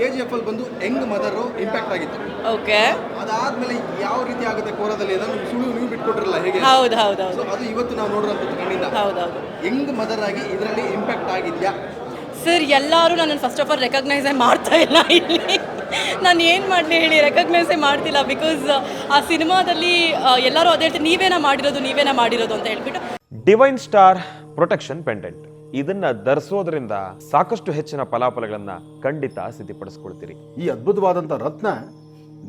K G F ಅಲ್ಲಿ ಬಂದು young mother impact ಆಗಿತ್ತು? ಓಕೆ ಅದಾದ್ಮೇಲೆ ಯಾವ ರೀತಿ ಆಗುತ್ತೆ ಕೋರದಲ್ಲಿ? ಅದನ್ನು ಸುಳ್ಳು ನೀವು ಬಿಟ್ಕೊಟ್ರಲ್ಲ ಹೇಗೆ? ಹೌದು ಹೌದು ಹೌದು. ಸೊ ಅದು ಇವತ್ತು ನಾವು ನೋಡಿರೋಂಥದ್ದು ಕಣ್ಣಿಂದ. ಹೌದು ಯಂಗ್ ಮದರ್ ಆಗಿ ಇದರಲ್ಲಿ ಇಂಪ್ಯಾಕ್ಟ್ ಆಗಿದ್ಯಾ? ಸರ್ ಎಲ್ಲರೂ ನನ್ನನ್ನು ಫಸ್ಟ್ ಆಫ್ ಆಲ್ ರೆಕಗ್ನೈಸೇ ಮಾಡ್ತಾ ಇಲ್ಲ ಇಲ್ಲಿ. ನಾನು ಏನು ಮಾಡಲಿ ಹೇಳಿ ರೆಕಗ್ನೈಸೇ ಮಾಡ್ತಿಲ್ಲ ಬಿಕಾಸ್ ಆ ಸಿನಿಮಾದಲ್ಲಿ ಎಲ್ಲರೂ ಅದೇ ಹೇಳ್ತಾರೆ ನೀವೇನ ಮಾಡಿರೋದು ನೀವೇನ ಮಾಡಿರೋದು ಅಂತ ಹೇಳ್ಬಿಟ್ಟು. ಡಿವೈನ್ ಸ್ಟಾರ್ ಪ್ರೊಟೆಕ್ಷನ್ ಪೆಂಡೆಂಟ್ ಇದನ್ನ ಧರಿಸೋದ್ರಿಂದ ಸಾಕಷ್ಟು ಹೆಚ್ಚಿನ ಫಲಾಫಲಗಳನ್ನ ಖಂಡಿತ ಸಿದ್ಧಪಡಿಸ್ಕೊಳ್ತೀರಿ ಈ ಅದ್ಭುತವಾದಂಥ ರತ್ನ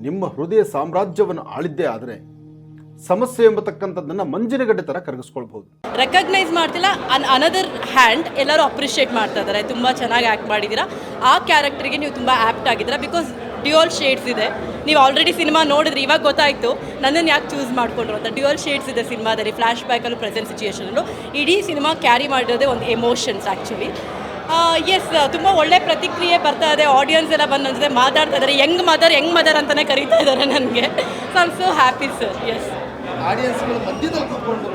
ನಿಮ್ಮ ಹೃದಯ ಸಾಮ್ರಾಜ್ಯವನ್ನು ಆಳಿದ್ದೇ ಆದರೆ ಸಮಸ್ಯೆ ಎಂಬತಕ್ಕಂಥದ್ದನ್ನು ಮಂಜಿನಗಡ್ಡೆ ಥರ ಕರಗಿಸ್ಕೊಳ್ಬಹುದು. ರೆಕಗ್ನೈಸ್ ಮಾಡ್ತಿಲ್ಲ ಅನ್ ಅನದರ್ ಹ್ಯಾಂಡ್ ಎಲ್ಲರೂ ಅಪ್ರಿಷಿಯೇಟ್ ಮಾಡ್ತಾ ಇದ್ದಾರೆ. ತುಂಬ ಚೆನ್ನಾಗಿ ಆ್ಯಕ್ಟ್ ಮಾಡಿದ್ದೀರಾ. ಆ ಕ್ಯಾರೆಕ್ಟರ್ಗೆ ನೀವು ತುಂಬ ಆಪ್ಟ್ ಆಗಿದ್ದೀರಾ ಬಿಕಾಸ್ ಡ್ಯುಯಲ್ ಶೇಡ್ಸ್ ಇದೆ. ನೀವು ಆಲ್ರೆಡಿ ಸಿನಿಮಾ ನೋಡಿದ್ರೆ, ಇವಾಗ ಗೊತ್ತಾಯಿತು. ನನ್ನನ್ನು ಯಾಕೆ ಚೂಸ್ ಮಾಡಿಕೊಂಡ್ರು ಅಂತ. ಡ್ಯುಯಲ್ ಶೇಡ್ಸ್ ಇದೆ ಸಿನಿಮಾದಲ್ಲಿ ಫ್ಲ್ಯಾಶ್ ಬ್ಯಾಕಲ್ಲೂ ಪ್ರೆಸೆಂಟ್ ಸಿಚುಯೇಷನಲ್ಲೂ ಇಡೀ ಸಿನಿಮಾ ಕ್ಯಾರಿ ಮಾಡಿರೋದೇ ಒಂದು ಎಮೋಷನ್ಸ್ ಆ್ಯಕ್ಚುಲಿ ಎಸ್ ತುಂಬ ಒಳ್ಳೆ ಪ್ರತಿಕ್ರಿಯೆ ಬರ್ತಾ ಇದೆ. ಆಡಿಯನ್ಸ್ ಎಲ್ಲ ಬಂದು ಜೊತೆ ಮಾತಾಡ್ತಾ ಇದ್ದಾರೆ ಯಂಗ್ ಮದರ್ ಯಂಗ್ ಮದರ್ ಅಂತಲೇ ಕರೀತಾ ಇದ್ದಾರೆ ನನಗೆ. So am so happy sir yes ಮಧ್ಯದಲ್ಲಿ ಕೂತ್ಕೊಂಡು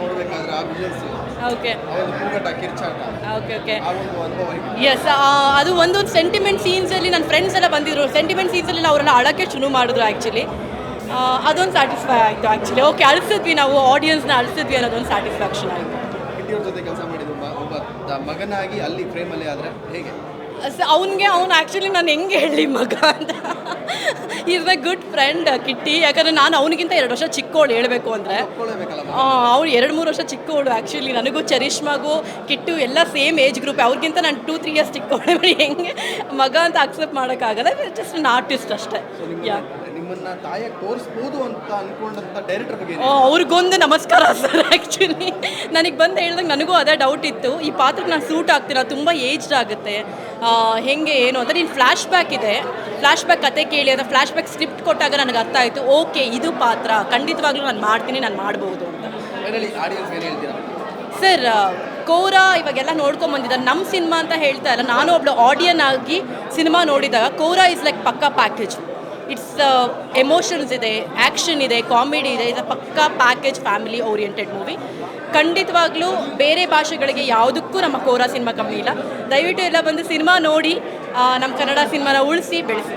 ಓಕೆ ಓಕೆ ಓಕೆ? ಎಸ್ ಅದು ಒಂದೊಂದು ಸೆಂಟಿಮೆಂಟ್ ಸೀನ್ಸಲ್ಲಿ ನನ್ನ ಫ್ರೆಂಡ್ಸ್ ಎಲ್ಲ ಬಂದಿದ್ರು. ಸೆಂಟಿಮೆಂಟ್ ಸೀನ್ಸಲ್ಲಿ ಅವರೆಲ್ಲ ಅಳಕ್ಕೆ ಶುರು ಮಾಡಿದ್ರು ಆ್ಯಕ್ಚುಲಿ ಅದೊಂದು ಸ್ಯಾಟಿಸ್ಫೈ ಆಯಿತು ಆ್ಯಕ್ಚುಲಿ ಓಕೆ ಅಳಿಸಿದ್ವಿ ನಾವು ಆಡಿಯನ್ಸ್ನ ಅಳಿಸಿದ್ವಿ ಅನ್ನೋದೊಂದು ಸ್ಯಾಟಿಸ್ಫ್ಯಾಕ್ಷನ್ ಆಯಿತು. ಜೊತೆ ಕೆಲಸ ಮಾಡಿದ ಮಗನಾಗಿ ಅಲ್ಲಿ ಫ್ರೇಮಲ್ಲಿ ಆದರೆ ಹೇಗೆ? ಅವನಿಗೆ ಅವ್ನು ಆ್ಯಕ್ಚುಲಿ ನಾನು ಹೆಂಗೆ ಹೇಳಿ ಮಗ ಅಂತ. Is my good friend Kitty. ಯಾಕಂದರೆ ನಾನು ಅವನಿಗಿಂತ ಎರಡು ವರ್ಷ ಚಿಕ್ಕವಳು ಹೇಳಬೇಕು ಅಂದರೆ. ಅವ್ಳು ಎರಡು ಮೂರು ವರ್ಷ ಚಿಕ್ಕವಳು ಆ್ಯಕ್ಚುಲಿ ನನಗೂ ಚರಿಷ್ಮಾಗೂ ಕಿಟ್ಟು ಎಲ್ಲ ಸೇಮ್ ಏಜ್ ಗ್ರೂಪ್ ಅವ್ರಿಗಿಂತ ನಾನು ಟೂ ತ್ರೀ ಇಯರ್ಸ್ ಚಿಕ್ಕೋಳು. ಹೆಂಗೆ ಮಗ ಅಂತ ಅಕ್ಸೆಪ್ಟ್ ಮಾಡೋಕ್ಕಾಗಲ್ಲ. ಜಸ್ಟ್ ಅನ್ ಆರ್ಟಿಸ್ಟ್ ಅಷ್ಟೇ. ಯಾ ನಿಮ್ಮನ್ನ ತಾಯಾಗಿ ತೋರಿಸ್ಬೋದು ಅಂತ ಅನ್ಕೊಂಡಂತ ಡೈರೆಕ್ಟರ್ ಬಗ್ಗೆ ಆ, ಅವ್ರಿಗೊಂದು ನಮಸ್ಕಾರ ಸರ್ ಆ್ಯಕ್ಚುಲಿ ನನಗೆ ಬಂದು ಹೇಳಿದಾಗ ನನಗೂ ಅದೇ ಡೌಟ್ ಇತ್ತು. ಈ ಪಾತ್ರಕ್ಕೆ ನಾನು ಸೂಟ್ ಆಗ್ತೀನ ತುಂಬ ಏಜ್ಡ್ ಆಗುತ್ತೆ. ಹೆಂಗೆ ಏನು ಅಂತ ನೀನು ಫ್ಲ್ಯಾಶ್ ಬ್ಯಾಕ್ ಇದೆ. ಫ್ಲ್ಯಾಶ್ ಬ್ಯಾಕ್ ಕತೆ ಕೇಳಿ ಅಥವಾ ಫ್ಲ್ಯಾಶ್ ಬ್ಯಾಕ್ ಸ್ಕ್ರಿಪ್ಟ್ ಕೊಟ್ಟಾಗ ನನಗೆ ಅರ್ಥ ಆಯಿತು ಓಕೆ ಇದು ಪಾತ್ರ ಖಂಡಿತವಾಗ್ಲೂ ನಾನು ಮಾಡ್ತೀನಿ ನಾನು ಮಾಡ್ಬೋದು ಅಂತ. ಸರ್ ಕೋರಾ ಇವಾಗೆಲ್ಲ ನೋಡ್ಕೊಂಬಂದಿದ್ದಾರೆ ನಮ್ಮ ಸಿನಿಮಾ ಅಂತ ಹೇಳ್ತಾ ಇಲ್ಲ. ನಾನು ಒಬ್ಳು ಆಡಿಯನ್ ಆಗಿ ಸಿನಿಮಾ ನೋಡಿದಾಗ ಕೋರಾ ಇಸ್ ಲೈಕ್ ಪಕ್ಕಾ ಪ್ಯಾಕೇಜ್ ಇಟ್ಸ್ ಎಮೋಷನ್ಸ್ ಇದೆ ಆ್ಯಕ್ಷನ್ ಇದೆ ಕಾಮಿಡಿ ಇದೆ. ಇದು ಪಕ್ಕಾ ಪ್ಯಾಕೇಜ್ ಫ್ಯಾಮಿಲಿ ಓರಿಯೆಂಟೆಡ್ ಮೂವಿ ಖಂಡಿತವಾಗ್ಲೂ ಬೇರೆ ಭಾಷೆಗಳಿಗೆ ಯಾವುದಕ್ಕೂ ನಮ್ಮ ಕೋರಾ ಸಿನಿಮಾ ಕಮ್ಮಿ ಇಲ್ಲ. ದಯವಿಟ್ಟು ಎಲ್ಲ ಬಂದು ಸಿನಿಮಾ ನೋಡಿ ನಮ್ಮ ಕನ್ನಡ ಸಿನಿಮಾನ ಉಳಿಸಿ, ಬೆಳೆಸಿ.